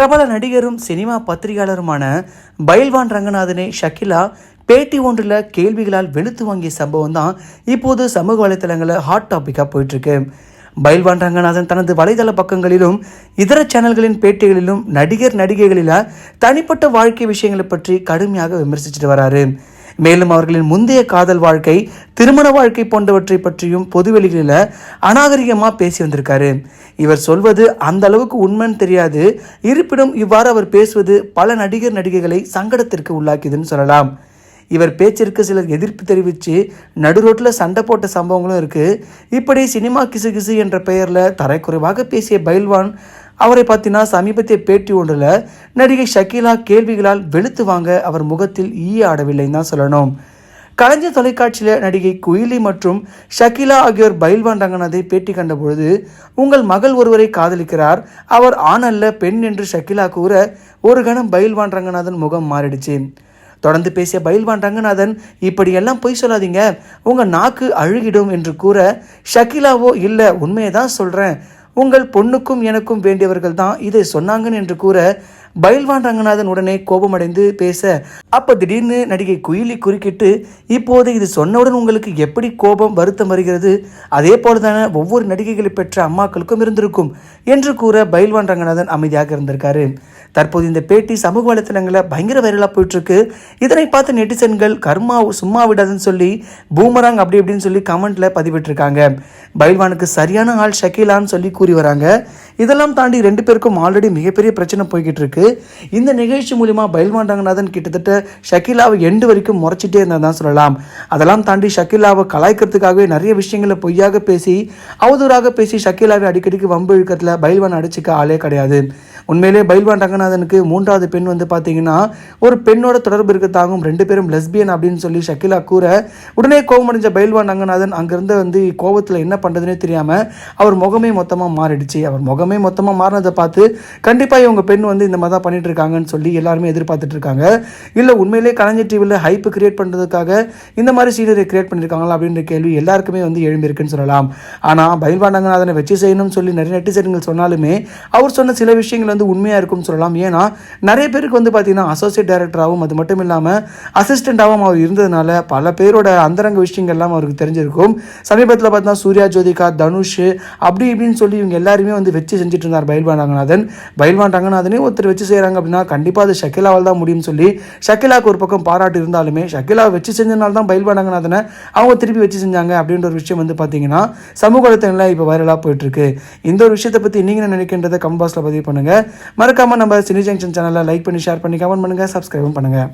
பிரபல நடிகரும் சினிமா பத்திரிகையாளருமான பைல்வான் ரங்கநாதனை ஷக்கிலா பேட்டி ஒன்றில் கேள்விகளால் வெளுத்து வாங்கிய சம்பவம் தான் இப்போது சமூக வலைத்தளங்களில் ஹாட் டாப்பிக்காக போயிட்டுருக்கு. பயில்வான் ரங்கநாதன் தனது வலைதள பக்கங்களிலும் இதர சேனல்களின் பேட்டிகளிலும் நடிகர் நடிகைகளில் தனிப்பட்ட வாழ்க்கை விஷயங்களை பற்றி கடுமையாக விமர்சிச்சுட்டு வராரு. மேலும் அவர்களின் முந்தைய காதல் வாழ்க்கை திருமண வாழ்க்கை போன்றவற்றை பற்றியும் பொதுவெளிகளில் அநாகரிகமாக பேசி வந்திருக்காரு. இவர் சொல்வது அந்த அளவுக்கு உண்மைன்னு தெரியாது. இருப்பினும் இவ்வாறு அவர் பேசுவது பல நடிகர் நடிகைகளை சங்கடத்திற்கு உள்ளாக்கியதுன்னு சொல்லலாம். இவர் பேச்சிற்கு சிலர் எதிர்ப்பு தெரிவித்து நடுரோட்டில் சண்டை போட்ட சம்பவங்களும் இருக்குது இப்படி சினிமா கிசு கிசு என்ற பெயரில் தரைக்குறைவாக பேசிய பைல்வான் அவரை பற்றினா சமீபத்திய பேட்டி ஒன்றில் நடிகை ஷக்கீலா கேள்விகளால் வெளுத்து வாங்க அவர் முகத்தில் ஈ ஆடவில்லைன்னு தான் சொல்லணும். கலைஞர் தொலைக்காட்சியில் நடிகை குயிலி மற்றும் ஷக்கீலா ஆகியோர் பயில்வான் ரங்கநாதை பேட்டி கண்டபொழுது உங்கள் மகள் ஒருவரை காதலிக்கிறார். அவர் ஆண் அல்ல பெண் என்று ஷக்கீலா கூற ஒரு கணம் பயில்வான் ரங்கநாதன் முகம் மாறிடுச்சு. தொடர்ந்து பேசிய பயில்வான் ரங்கநாதன் இப்படியெல்லாம் பொய் சொல்லாதீங்க. உங்கள் நாக்கு அழுகிடும் என்று கூற ஷக்கீலாவோ இல்லை உண்மையை தான் சொல்கிறேன் உங்கள் பொண்ணுக்கும் எனக்கும் வேண்டியவர்கள் தான் இதை சொன்னாங்கன்னு என்று கூற பைல்வான் ரங்கநாதன் உடனே கோபமடைந்து பேச அப்போ திடீர்னு நடிகை குயிலி குறுக்கிட்டு இப்போது இது சொன்னவுடன் உங்களுக்கு எப்படி கோபம் வருத்தம் வருகிறது? அதே போலதான ஒவ்வொரு நடிகைகளை பெற்ற அம்மாக்களுக்கும் இருந்திருக்கும் என்று கூற பைல்வான் ரங்கநாதன் அமைதியாக இருந்திருக்காரு. தற்போது இந்த பேட்டி சமூக வலைத்தளங்களில் பயங்கர வைரலாக போயிட்டுருக்கு. இதனை பார்த்து நெட்டிசன்கள் கர்மா சும்மா விடாதுன்னு சொல்லி பூமராங் அப்படி இப்படின்னு சொல்லி கமெண்ட்டில் பதிவிட்டிருக்காங்க. பைல்வானுக்கு சரியான ஆள் ஷக்கீலான்னு சொல்லி கூறி வராங்க. இதெல்லாம் தாண்டி ரெண்டு பேருக்கும் ஆல்ரெடி மிகப்பெரிய பிரச்சனை போய்கிட்டு இருக்கு இந்த நிகழ்ச்சி மூலிமா பைல்வான் ரங்கநாதன் கிட்டத்தட்ட ஷக்கீலாவை எண்டு வரைக்கும் முறைச்சிட்டே இருந்ததான் சொல்லலாம். அதெல்லாம் தாண்டி ஷக்கீலாவை கலாய்க்கிறதுக்காகவே நிறைய விஷயங்களை பொய்யாக பேசி அவதூறாக பேசி ஷக்கீலாவை அடிக்கடிக்கு வம்பு இழுக்கிறதுல பயில்வான் அடிச்சுக்க ஆளே கிடையாது. உண்மையிலே பைல்வான் ரங்கநாதனுக்கு மூன்றாவது பெண் வந்து பார்த்தீங்கன்னா ஒரு பெண்ணோட தொடர்பு இருக்கத்தாகும் ரெண்டு பேரும் லெஸ்பியன் அப்படின்னு சொல்லி ஷக்கிலா கூற உடனே கோபமடைஞ்ச பைல்வான் ரங்கநாதன் அங்கிருந்து வந்து கோவத்தில் என்ன பண்ணுறதுனே தெரியாமல் அவர் முகமே மொத்தமாக மாறிடுச்சு. அவர் முகமே மொத்தமாக மாறினதை பார்த்து கண்டிப்பாக இவங்க பெண் வந்து இந்த மாதிரி தான் பண்ணிட்டு இருக்காங்கன்னு சொல்லி எல்லாருமே எதிர்பார்த்துட்டு இருக்காங்க. இல்லை உண்மையிலே கலைஞர் டிவியில் ஹைப் கிரியேட் பண்ணுறதுக்காக இந்த மாதிரி சீனரை கிரியேட் பண்ணியிருக்காங்களா அப்படின்ற கேள்வி எல்லாருக்குமே வந்து எழும்பியிருக்குன்னு சொல்லலாம். ஆனால் பைல்வான் ரங்கநாதனை வச்சு செய்யணும்னு சொல்லி நிறைய நெட்டிசன்கள் சொன்னாலுமே அவர் சொன்ன சில விஷயங்கள் வந்து உண்மையாக இருக்கும்னு சொல்லலாம். ஏன்னா நிறைய பேருக்கு வந்து பார்த்திங்கன்னா அசோசியேட் டைரக்டராகவும் அது மட்டும் இல்லாமல் அசிஸ்டண்ட்டாகவும் அவர் இருந்ததுனால பல பேரோட அந்தரங்க விஷயங்கள்லாம் அவருக்கு தெரிஞ்சிருக்கும். சமீபத்தில் பார்த்தா சூர்யா ஜோதிகா தனுஷ் அப்படி இப்படின்னு சொல்லி இவங்க எல்லாருமே வந்து வச்சு செஞ்சுட்டு இருந்தார் பயில்வான் ரங்கநாதன். பயில்வான் ரங்கநாதனே ஒருத்தர் வச்சு செய்கிறாங்க அப்படின்னா கண்டிப்பாக அது ஷக்கிலாவால் தான் முடியும்னு சொல்லி ஷக்கிலாவுக்கு ஒரு பக்கம் பாராட்டு இருந்தாலுமே ஷக்கிலா வச்சு செஞ்சதுனால தான் பயில்வான் ரங்கநாதனை அவங்க திருப்பி வச்சு செஞ்சாங்க அப்படின்ற ஒரு விஷயம் வந்து பார்த்தீங்கன்னா சமூக வலைத்தளங்களில் இப்போ வைரலாக போயிட்டுருக்கு இந்த ஒரு விஷயத்தை பற்றி நீங்கள் நினைக்கின்றதை கம்பாஸில் பதிவு பண்ணுங்கள் மறக்காமல் நம்ம சினி ஜங்ஷன் சேனலை லைக் பண்ணி ஷேர் பண்ணி கமெண்ட் பண்ணுங்கள் சப்ஸ்கிரைபும் பண்ணுங்கள்